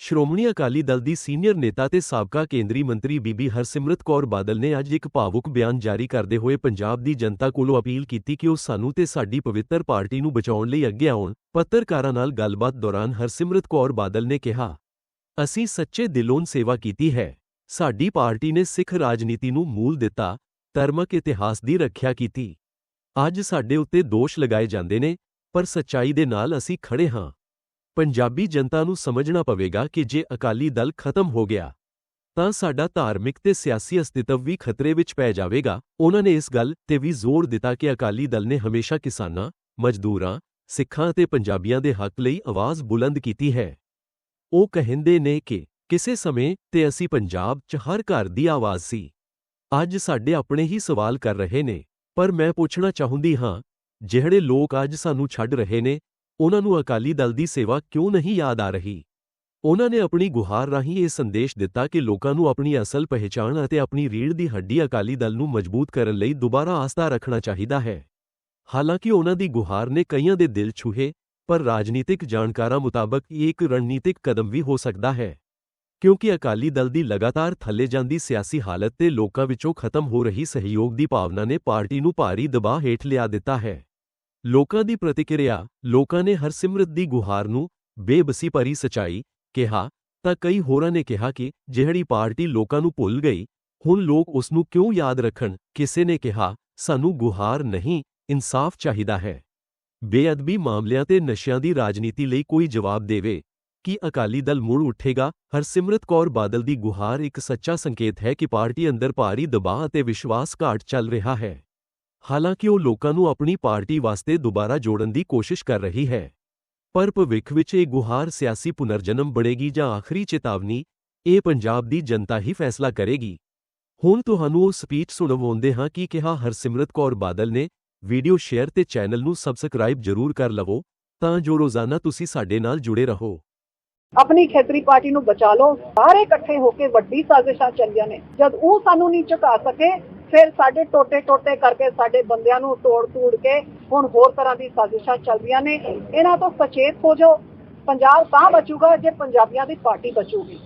ਸ਼੍ਰੋਮਣੀ ਅਕਾਲੀ ਦਲ ਦੀ ਸੀਨੀਅਰ ਨੇਤਾ ਤੇ ਸਾਬਕਾ ਕੇਂਦਰੀ ਮੰਤਰੀ ਬੀਬੀ ਹਰਸਿਮਰਤ ਕੌਰ ਬਾਦਲ ਨੇ ਅੱਜ ਇੱਕ ਭਾਵੁਕ ਬਿਆਨ ਜਾਰੀ ਕਰਦੇ ਹੋਏ ਪੰਜਾਬ ਦੀ ਜਨਤਾ ਕੋਲੋਂ ਅਪੀਲ ਕੀਤੀ ਕਿ ਉਹ ਸਾਨੂੰ ਤੇ ਸਾਡੀ ਪਵਿੱਤਰ ਪਾਰਟੀ ਨੂੰ ਬਚਾਉਣ ਲਈ ਅੱਗੇ ਆਉਣ। ਪੱਤਰਕਾਰਾਂ ਨਾਲ ਗੱਲਬਾਤ ਦੌਰਾਨ ਹਰਸਿਮਰਤ ਕੌਰ ਬਾਦਲ ਨੇ ਕਿਹਾ, ਅਸੀਂ ਸੱਚੇ ਦਿਲੋਂ ਸੇਵਾ ਕੀਤੀ ਹੈ। ਸਾਡੀ ਪਾਰਟੀ ਨੇ ਸਿੱਖ ਰਾਜਨੀਤੀ ਨੂੰ ਮੂਲ ਦਿੱਤਾ, ਧਰਮਕ ਇਤਿਹਾਸ ਦੀ ਰੱਖਿਆ ਕੀਤੀ। ਅੱਜ ਸਾਡੇ ਉੱਤੇ ਦੋਸ਼ ਲਗਾਏ ਜਾਂਦੇ ਨੇ, ਪਰ ਸੱਚਾਈ ਦੇ ਨਾਲ ਅਸੀਂ ਖੜੇ ਹਾਂ। ਪੰਜਾਬੀ ਜਨਤਾ ਨੂੰ ਸਮਝਣਾ ਪਵੇਗਾ ਕਿ ਜੇ ਅਕਾਲੀ ਦਲ ਖਤਮ ਹੋ ਗਿਆ, ਤਾਂ ਸਾਡਾ ਧਾਰਮਿਕ ਤੇ ਸਿਆਸੀ ਅਸਤਿਤਵ ਵੀ ਖਤਰੇ ਵਿੱਚ ਪੈ ਜਾਵੇਗਾ। ਉਹਨਾਂ ਨੇ ਇਸ ਗੱਲ ਤੇ ਵੀ ਜ਼ੋਰ ਦਿੱਤਾ ਕਿ ਅਕਾਲੀ ਦਲ ਨੇ ਹਮੇਸ਼ਾ ਕਿਸਾਨਾਂ, ਮਜ਼ਦੂਰਾਂ, ਸਿੱਖਾਂ ਅਤੇ ਪੰਜਾਬੀਆਂ ਦੇ ਹੱਕ ਲਈ ਆਵਾਜ਼ ਬੁਲੰਦ ਕੀਤੀ ਹੈ। ਉਹ ਕਹਿੰਦੇ ਨੇ ਕਿ ਕਿਸੇ ਸਮੇਂ ਤੇ ਅਸੀਂ ਪੰਜਾਬ 'ਚ ਹਰ ਘਰ ਦੀ ਆਵਾਜ਼ ਸੀ। ਅੱਜ ਸਾਡੇ ਆਪਣੇ ਹੀ ਸਵਾਲ ਕਰ ਰਹੇ ਨੇ, ਪਰ ਮੈਂ ਪੁੱਛਣਾ ਚਾਹੁੰਦੀ ਹਾਂ, ਜਿਹੜੇ ਲੋਕ ਅੱਜ ਸਾਨੂੰ ਛੱਡ ਰਹੇ ਨੇ ਉਹਨਾਂ ਨੂੰ ਅਕਾਲੀ ਦਲ ਦੀ ਸੇਵਾ ਕਿਉਂ ਨਹੀਂ ਯਾਦ ਆ ਰਹੀ? ਉਹਨਾਂ ਨੇ ਆਪਣੀ ਗੁਹਾਰ ਰਾਹੀਂ ਇਹ ਸੰਦੇਸ਼ ਦਿੱਤਾ ਕਿ ਲੋਕਾਂ ਨੂੰ ਆਪਣੀ ਅਸਲ ਪਹਿਚਾਣ ਅਤੇ ਆਪਣੀ ਰੀੜ੍ਹ ਦੀ ਹੱਡੀ ਅਕਾਲੀ ਦਲ ਨੂੰ ਮਜ਼ਬੂਤ ਕਰਨ ਲਈ ਦੁਬਾਰਾ ਆਸਥਾ ਰੱਖਣਾ ਚਾਹੀਦਾ ਹੈ। ਹਾਲਾਂਕਿ ਉਹਨਾਂ ਦੀ ਗੁਹਾਰ ਨੇ ਕਈਆਂ ਦੇ ਦਿਲ ਛੂਹੇ, ਪਰ ਰਾਜਨੀਤਿਕ ਜਾਣਕਾਰਾਂ ਮੁਤਾਬਕ ਇਹ ਇੱਕ ਰਣਨੀਤਿਕ ਕਦਮ ਵੀ ਹੋ ਸਕਦਾ ਹੈ। ਕਿਉਂਕਿ ਅਕਾਲੀ ਦਲ ਦੀ ਲਗਾਤਾਰ ਥੱਲੇ ਜਾਂਦੀ ਸਿਆਸੀ ਹਾਲਤ ਤੇ ਲੋਕਾਂ ਵਿੱਚੋਂ ਖਤਮ ਹੋ ਰਹੀ ਸਹਿਯੋਗ ਦੀ ਭਾਵਨਾ ਨੇ ਪਾਰਟੀ ਨੂੰ ਭਾਰੀ ਦਬਾਅ ਹੇਠ ਲਿਆ ਦਿੱਤਾ ਹੈ। ਲੋਕਾਂ ਦੀ ਪ੍ਰਤੀਕਿਰਿਆ, ਲੋਕਾਂ ਨੇ ਹਰਸਿਮਰਤ ਦੀ ਗੁਹਾਰ ਨੂੰ ਬੇਬਸੀ ਭਰੀ ਸਚਾਈ ਕਿਹਾ, ਤਾਂ ਕਈ ਹੋਰਾਂ ਨੇ ਕਿਹਾ ਕਿ ਜਿਹੜੀ ਪਾਰਟੀ ਲੋਕਾਂ ਨੂੰ ਭੁੱਲ ਗਈ, ਹੁਣ ਲੋਕ ਉਸ ਨੂੰ ਕਿਉਂ ਯਾਦ ਰੱਖਣ, ਕਿਸੇ ਨੇ ਕਿਹਾ, ਸਾਨੂੰ ਗੁਹਾਰ ਨਹੀਂ, ਇਨਸਾਫ ਚਾਹੀਦਾ ਹੈ। ਬੇਅਦਬੀ ਮਾਮਲਿਆਂ ਤੇ ਨਸ਼ਿਆਂ ਦੀ ਰਾਜਨੀਤੀ ਲਈ ਕੋਈ ਜਵਾਬ ਦੇਵੇ, ਕਿ ਅਕਾਲੀ ਦਲ ਮੁੜ ਉੱਠੇਗਾ? ਹਰਸਿਮਰਤ ਕੌਰ ਬਾਦਲ ਦੀ ਗੁਹਾਰ ਇੱਕ ਸੱਚਾ ਸੰਕੇਤ ਹੈ ਕਿ ਪਾਰਟੀ ਅੰਦਰ ਭਾਰੀ ਦਬਾਅ ਅਤੇ ਵਿਸ਼ਵਾਸ ਘਾਟ ਚੱਲ ਰਿਹਾ ਹੈ। ਹਾਲਾਂਕਿ ਉਹ ਲੋਕਾਂ ਨੂੰ ਆਪਣੀ ਪਾਰਟੀ ਵਾਸਤੇ ਦੁਬਾਰਾ ਜੋੜਨ ਦੀ ਕੋਸ਼ਿਸ਼ ਕਰ ਰਹੀ ਹੈ। ਪਰ ਭਵਿੱਖ ਵਿੱਚ ਇਹ ਗੁਹਾਰ ਸਿਆਸੀ ਪੁਨਰਜਨਮ ਬਣੇਗੀ ਜਾਂ ਆਖਰੀ ਚੇਤਾਵਨੀ, ਇਹ ਪੰਜਾਬ ਦੀ ਜਨਤਾ ਹੀ ਫੈਸਲਾ ਕਰੇਗੀ। ਹੁਣ ਤੁਹਾਨੂੰ ਉਹ ਸਪੀਚ ਸੁਣਵਾਉਂਦੇ ਹਾਂ ਕਿ ਕਿਹਾ ਹਰਸਿਮਰਤ ਕੌਰ ਬਾਦਲ ਨੇ, ਵੀਡੀਓ ਸ਼ੇਅਰ ਤੇ ਚੈਨਲ ਨੂੰ ਸਬਸਕ੍ਰਾਈਬ ਜ਼ਰੂਰ ਕਰ ਲਵੋ, ਤਾਂ ਜੋ ਰੋਜ਼ਾਨਾ ਤੁਸੀਂ ਸਾਡੇ ਨਾਲ ਜੁੜੇ ਰਹੋ। ਆਪਣੀ ਖੇਤਰੀ ਪਾਰਟੀ ਨੂੰ ਬਚਾ ਲਓ। ਸਾਰੇ ਇਕੱਠੇ ਹੋ ਕੇ ਵੱਡੀ ਸਾਜ਼ਿਸ਼ਾਂ ਚੱਲੀਆਂ ਨੇ। ਜਦ ਉਹ ਸਾਨੂੰ ਨਹੀਂ ਝੁਕਾ ਸਕੇ ਫਿਰ ਸਾਡੇ ਟੋਟੇ ਟੋਟੇ ਕਰਕੇ ਸਾਡੇ ਬੰਦਿਆਂ ਨੂੰ ਤੋੜ ਤੂੜ ਕੇ ਹੁਣ ਹੋਰ ਤਰ੍ਹਾਂ ਦੀ ਸਾਜ਼ਿਸ਼ਾਂ ਚੱਲਦੀਆਂ ਨੇ। ਇਹਨਾਂ ਤੋਂ ਸਚੇਤ ਹੋ ਜਾਓ। ਪੰਜਾਬ ਤਾਂ ਬਚੂਗਾ ਜੇ ਪੰਜਾਬੀਆਂ ਦੀ ਪਾਰਟੀ ਬਚੂਗੀ।